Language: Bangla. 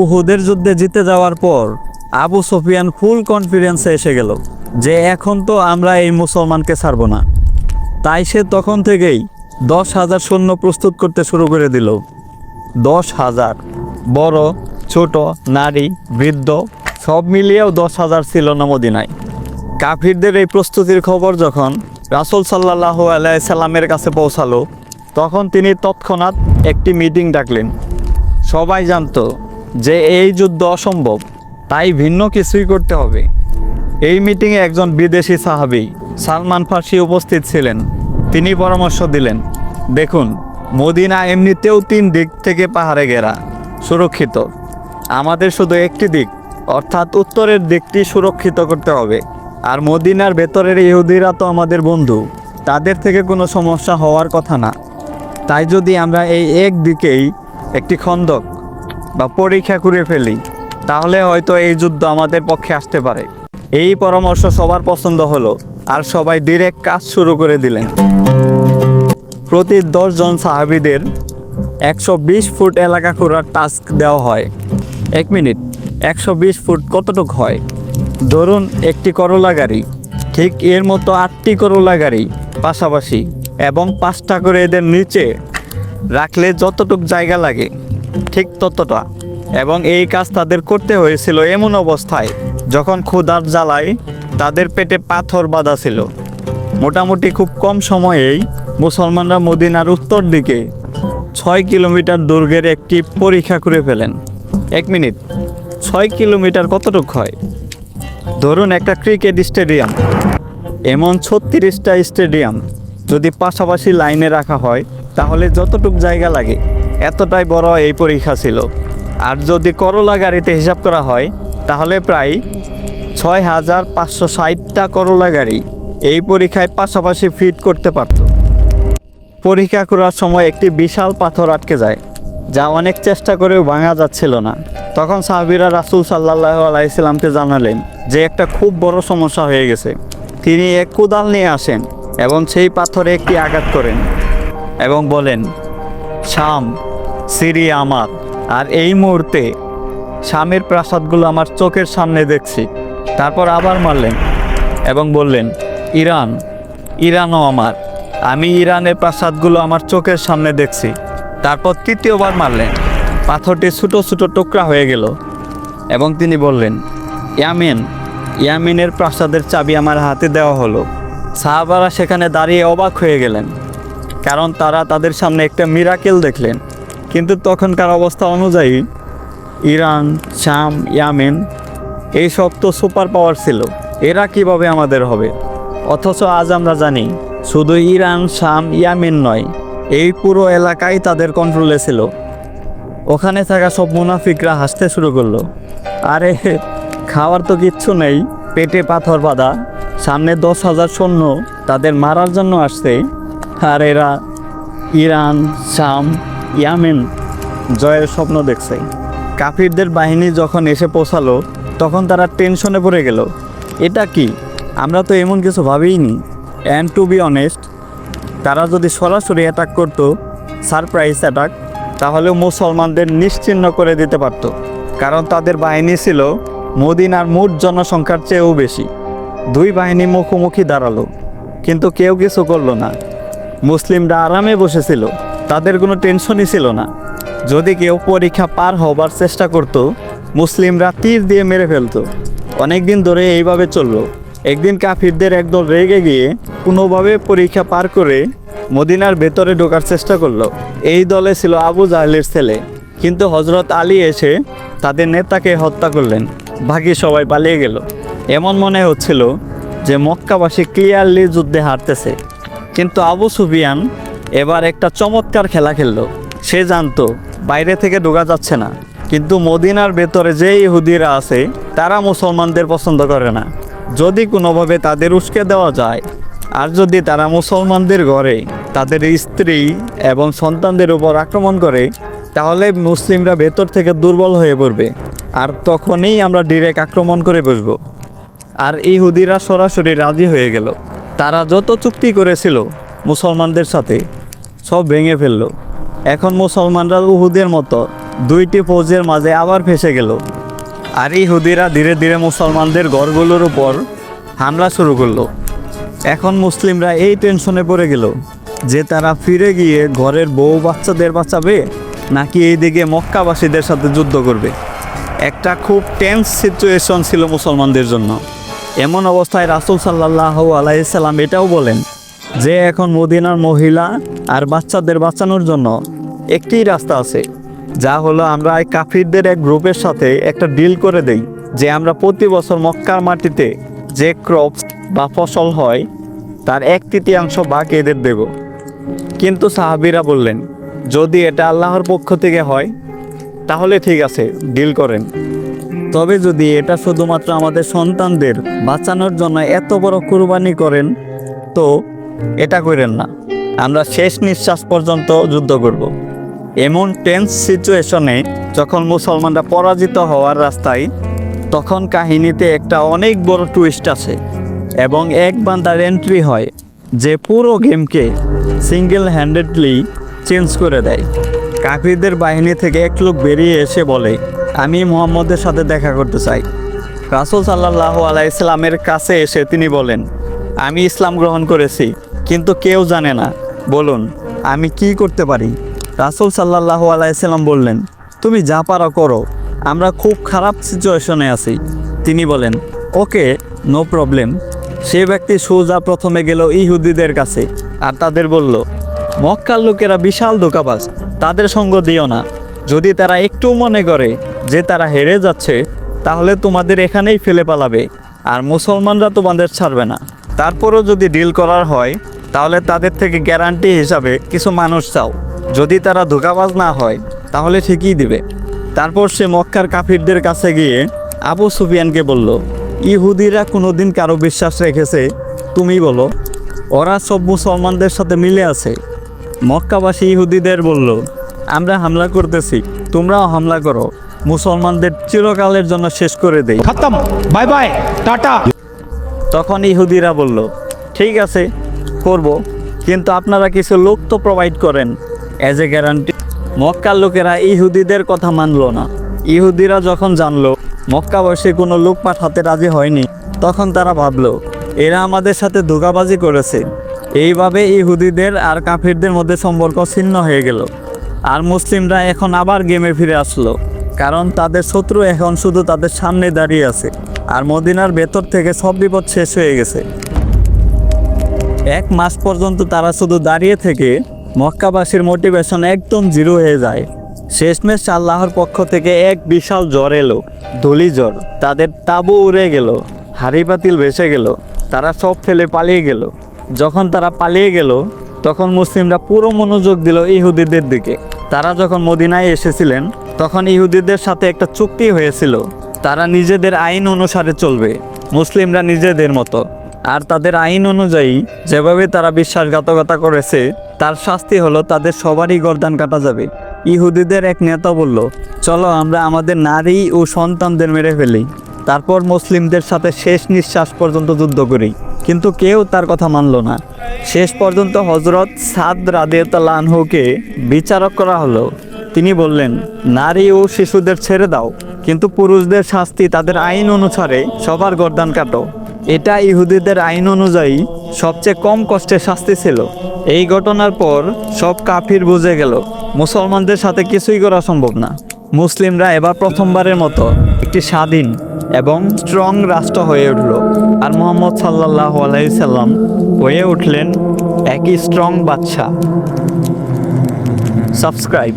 উহুদের যুদ্ধে জিতে যাওয়ার পর আবু সফিয়ান ফুল কনফিডেন্সে এসে গেল যে এখন তো আমরা এই মুসলমানকে ছাড়ব না। তাই সে তখন থেকেই দশ হাজার সৈন্য প্রস্তুত করতে শুরু করে দিল। দশ হাজার, বড়, ছোট, নারী, বৃদ্ধ, সব মিলিয়েও দশ হাজার ছিল না মদিনায়। কাফিরদের এই প্রস্তুতির খবর যখন রাসুল সাল্লাহ আলাইসাল্লামের কাছে পৌঁছালো, তখন তিনি তৎক্ষণাৎ একটি মিটিং ডাকলেন। সবাই জানতো যে এই যুদ্ধ অসম্ভব, তাই ভিন্ন কিছুই করতে হবে। এই মিটিংয়ে একজন বিদেশি সাহাবি, সালমান ফার্সি উপস্থিত ছিলেন। তিনি পরামর্শ দিলেন, দেখুন, মদিনা এমনিতেও তিন দিক থেকে পাহাড়ে ঘেরা, সুরক্ষিত। আমাদের শুধু একটি দিক, অর্থাৎ উত্তরের দিকটি সুরক্ষিত করতে হবে। আর মদিনার ভেতরের ইহুদিরা তো আমাদের বন্ধু, তাদের থেকে কোনো সমস্যা হওয়ার কথা না। তাই যদি আমরা এই এক দিকেই একটি খন্দক বা পরীক্ষা করে ফেলি, তাহলে হয়তো এই যুদ্ধ আমাদের পক্ষে আসতে পারে। এই পরামর্শ সবার পছন্দ হলো, আর সবাই ডিরেক্ট কাজ শুরু করে দিলেন। প্রতি জন সাহাবিদের একশো বিশ ফুট এলাকা ঘোরার টাস্ক দেওয়া হয়। এক মিনিট, একশো বিশ ফুট কতটুক হয়? ধরুন একটি করলা গাড়ি, ঠিক এর মতো আটটি করলা গাড়ি পাশাপাশি, এবং পাঁচটা করে এদের নিচে রাখলে যতটুক জায়গা লাগে। ঠিক ততটা এবং এই কাজ তাদের করতে হয়েছিল এমন অবস্থায়, যখন ক্ষুধার জ্বালায় তাদের পেটে পাথর বাঁধা ছিল। মোটামুটি খুব কম সময়েই মুসলমানরা মদিনার উত্তর দিকে ছয় কিলোমিটার দুর্গের একটি পরীক্ষা করে ফেলেন। এক মিনিট, ছয় কিলোমিটার কতটুক হয়? ধরুন একটা ক্রিকেট স্টেডিয়াম। এমন ছত্রিশটা স্টেডিয়াম যদি পাশাপাশি লাইনে রাখা হয়, তাহলে যতটুক জায়গা লাগে। এতটাই বড় এই পরীক্ষা ছিল। আর যদি করলা গাড়িতে হিসাব করা হয়, তাহলে প্রায় ছয় হাজার পাঁচশো ষাটটা করলা গাড়ি এই পরীক্ষায় পাশাপাশি ফিট করতে পারত। পরীক্ষা করার সময় একটি বিশাল পাথর আটকে যায়, যা অনেক চেষ্টা করেও ভাঙা যাচ্ছিল না। তখন সাহাবিরা রাসুল সাল্লাহ আলাইসাল্লামকে জানালেন যে, একটা খুব বড় সমস্যা হয়ে গেছে। তিনি এক কোদাল নিয়ে আসেন এবং সেই পাথরে একটি আঘাত করেন এবং বলেন, শাম সিরি আমার। আর এই মুহূর্তে স্বামীর প্রাসাদগুলো আমার চোখের সামনে দেখছি। তারপর আবার মারলেন এবং বললেন, ইরান, ইরানও আমার। আমি ইরানের প্রাসাদগুলো আমার চোখের সামনে দেখছি। তারপর তৃতীয়বার মারলেন। পাথরটি ছোটো ছোটো টুকরা হয়ে গেল এবং তিনি বললেন, ইয়ামিন, ইয়ামিনের প্রাসাদের চাবি আমার হাতে দেওয়া হলো। সাহাবারা সেখানে দাঁড়িয়ে অবাক হয়ে গেলেন, কারণ তারা তাদের সামনে একটা মিরাকেল দেখলেন। কিন্তু তখনকার অবস্থা অনুযায়ী ইরান, শাম, ইয়ামেন এই সব তো সুপার পাওয়ার ছিল। এরা কীভাবে আমাদের হবে? অথচ আজ আমরা জানি, শুধু ইরান, শাম, ইয়ামেন নয়, এই পুরো এলাকাই তাদের কন্ট্রোলে ছিল। ওখানে থাকা সব মুনাফিকরা হাসতে শুরু করল। আরে, খাওয়ার তো কিচ্ছু নেই, পেটে পাথর বাঁধা, সামনে দশ হাজার সৈন্য তাদের মারার জন্য আসছে। আর এরা, ইরান, শাম ইয়ামেন জয়ের স্বপ্ন দেখছে। কাফিরদের বাহিনী যখন এসে পৌঁছালো, তখন তারা টেনশনে পড়ে গেল। এটা কি? আমরা তো এমন কিছু ভাবিনি অ্যান্ড টু বি অনেস্ট তারা যদি সরাসরি অ্যাটাক করতো সারপ্রাইজ অ্যাটাক তাহলে মুসলমানদের নিশ্চিহ্ন করে দিতে পারত। কারণ তাদের বাহিনী ছিল মদিনার মোট জনসংখ্যার চেয়েও বেশি। দুই বাহিনী মুখোমুখি দাঁড়াল, কিন্তু কেউ কিছু করল না। মুসলিমরা আরামে বসেছিল। তাদের কোনো টেনশনই ছিল না। যদি কেউ পরীক্ষা পার হবার চেষ্টা করত, মুসলিমরা তীর দিয়ে মেরে ফেলতো। অনেকদিন ধরে এইভাবে চলল। একদিন কাফিরদের একদল রেগে গিয়ে কোনোভাবে পরীক্ষা পার করে মদিনার ভেতরে ঢোকার চেষ্টা করল। এই দলে ছিল আবু জাহলের ছেলে। কিন্তু হজরত আলী এসে তাদের নেতাকে হত্যা করলেন। বাকি সবাই পালিয়ে গেল। এমন মনে হচ্ছিল যে মক্কাবাসী ক্লিয়ারলি যুদ্ধে হারতেছে। কিন্তু আবু সুফিয়ান এবার একটা চমৎকার খেলা খেললো। সে জানতো, বাইরে থেকে ঢোকা যাচ্ছে না। কিন্তু মদিনার ভেতরে যে ইহুদিরা আছে, তারা মুসলমানদের পছন্দ করে না। যদি কোনোভাবে তাদের উস্কে দেওয়া যায়, আর যদি তারা মুসলমানদের ঘরে তাদের স্ত্রী এবং সন্তানদের উপর আক্রমণ করে, তাহলে মুসলিমরা ভেতর থেকে দুর্বল হয়ে পড়বে, আর তখনই আমরা ডিরেক্ট আক্রমণ করে বসবো। আর ইহুদিরা সরাসরি রাজি হয়ে গেল। তারা যত চুক্তি করেছিল মুসলমানদের সাথে সব ভেঙে ফেলল। এখন মুসলমানরা উহুদের মতো দুইটি ফৌজের মাঝে আবার ফেসে গেল। আর ইহুদিরা ধীরে ধীরে মুসলমানদের ঘরগুলোর উপর হামলা শুরু করল। এখন মুসলিমরা এই টেনশনে পড়ে গেল যে তারা ফিরে গিয়ে ঘরের বউ বাচ্চাদের বাঁচাবে নাকি এইদিকে মক্কাবাসীদের সাথে যুদ্ধ করবে। একটা খুব টেন্স সিচুয়েশন ছিল মুসলমানদের জন্য। এমন অবস্থায় রাসুল সাল্লাহ আলাইসাল্লাম এটাও বলেন যে এখন মদিনার মহিলা আর বাচ্চাদের বাঁচানোর জন্য একটি রাস্তা আছে, যা হলো আমরা এই কাফিরদের এক গ্রুপের সাথে একটা ডিল করে দেই, যে আমরা প্রতি বছর মক্কার মাটিতে যে ক্রপস বা ফসল হয়, তার এক তৃতীয়াংশ ভাগ এদের দেব। কিন্তু সাহাবিরা বললেন, যদি এটা আল্লাহর পক্ষ থেকে হয়, তাহলে ঠিক আছে ডিল করেন। তবে যদি এটা শুধুমাত্র আমাদের সন্তানদের বাঁচানোর জন্য এত বড় কুরবানি করেন, তো এটা করেন না। আমরা শেষ নিঃশ্বাস পর্যন্ত যুদ্ধ করব। এমন টেন্স সিচুয়েশনে যখন মুসলমানরা পরাজিত হওয়ার রাস্তায়, তখন কাহিনীতে একটা অনেক বড় টুইস্ট আছে এবং এক বান্দার এন্ট্রি হয় যে পুরো গেমকে সিঙ্গেল হ্যান্ডেডলি চেঞ্জ করে দেয়। কাফিরদের বাহিনী থেকে এক লোক বেরিয়ে এসে বলে, আমি মোহাম্মদের সাথে দেখা করতে চাই। রাসুল সাল্লাহ আলাইসলামের কাছে এসে তিনি বলেন, আমি ইসলাম গ্রহণ করেছি। কিন্তু কেউ জানে না। বলুন, আমি কি করতে পারি? রাসুল সাল্লাহ আলাইসাল্লাম বললেন, তুমি যা পারো করো। আমরা খুব খারাপ সিচুয়েশনে আছি। তিনি বলেন, ওকে নো প্রবলেম সে ব্যক্তি সোজা প্রথমে গেল ইহুদিদের কাছে আর তাদের বলল, মক্কার লোকেরা বিশাল ধোকাবাজ, তাদের সঙ্গ দিও না। যদি তারা একটু মনে করে যে তারা হেরে যাচ্ছে, তাহলে তোমাদের এখানেই ফেলে পালাবে আর মুসলমানরা তোমাদের ছাড়বে না। তারপরও যদি ডিল করার হয় তাহলে তাদের থেকে গ্যারান্টি হিসাবে কিছু মানুষ চাও। যদি তারা ধোকাবাজ না হয় তাহলে ঠিকই দিবে। তারপর সে মক্কার কাফিরদের কাছে গিয়ে আবু সুফিয়ানকে বলল ইহুদিরা কোনোদিন কারও বিশ্বাস রেখেছে? তুমি বলো। ওরা সব মুসলমানদের সাথে মিলে আছে। মক্কাবাসী ইহুদিদের বলল আমরা হামলা করতেছি তোমরাও হামলা করো। মুসলমানদের চিরকালের জন্য শেষ করে দেই। খতম বাই বাই টাটা। তখন ইহুদিরা বলল ঠিক আছে করব, কিন্তু আপনারা কিছু লোক তো প্রোভাইড করেন। অ্যাজ এ গ্যারান্টি মক্কার লোকেরা ইহুদিদের কথা মানলো না। ইহুদিরা যখন জানলো, মক্কাবাসী কোনো লোক পাঠাতে রাজি হয়নি, তখন তারা ভাবলো, এরা আমাদের সাথে ধোকাবাজি করেছে। এইভাবে ইহুদিদের আর কাফিরদের মধ্যে সম্পর্ক ছিন্ন হয়ে গেল। আর মুসলিমরা এখন আবার গেমে ফিরে আসলো, কারণ তাদের শত্রু এখন শুধু তাদের সামনে দাঁড়িয়ে আছে, আর মদিনার ভেতর থেকে সব বিপদ শেষ হয়ে গেছে। এক মাস পর্যন্ত তারা শুধু দাঁড়িয়ে থেকে মক্কাবাসীর মোটিভেশন একদম জিরো হয়ে যায়। শেষমেশ আল্লাহর পক্ষ থেকে এক বিশাল জ্বর এলো, ধুলি জ্বর। তাদের তাবু উড়ে গেল, হাড়ি পাতিল ভেসে গেল, তারা সব ফেলে পালিয়ে গেল। যখন তারা পালিয়ে গেল, তখন মুসলিমরা পুরো মনোযোগ দিল ইহুদিদের দিকে। তারা যখন মদিনায় এসেছিলেন, তখন ইহুদিদের সাথে একটা চুক্তি হয়েছিল, তারা নিজেদের আইন অনুসারে চলবে। মুসলিমরা নিজেদের মতো। আর তাদের আইন অনুযায়ী যেভাবে তারা বিশ্বাসঘাতকতা করেছে, তার শাস্তি হলো তাদের সবারই গরদান কাটা যাবে। ইহুদিদের এক নেতা বলল, চলো আমরা আমাদের নারী ও সন্তানদের মেরে ফেলি। তারপর মুসলিমদের সাথে শেষ নিঃশ্বাস পর্যন্ত যুদ্ধ করি। কিন্তু কেউ তার কথা মানল না। শেষ পর্যন্ত হজরত সাদ রাদেতালানহুকে বিচারক করা হলো। তিনি বললেন, নারী ও শিশুদের ছেড়ে দাও, কিন্তু পুরুষদের শাস্তি তাদের আইন অনুসারে সবার গরদান কাটো। এটা ইহুদিদের আইন অনুযায়ী সবচেয়ে কম কষ্টের শাস্তি ছিল। এই ঘটনার পর সব কাফির বুঝে গেল, মুসলমানদের সাথে কিছুই করা সম্ভব না। মুসলিমরা এবার প্রথমবারের মতো একটি স্বাধীন এবং স্ট্রং রাষ্ট্র হয়ে উঠল আর মোহাম্মদ সাল্লাহ আলাইসাল্লাম হয়ে উঠলেন একই স্ট্রং বাদশাহ। সাবস্ক্রাইব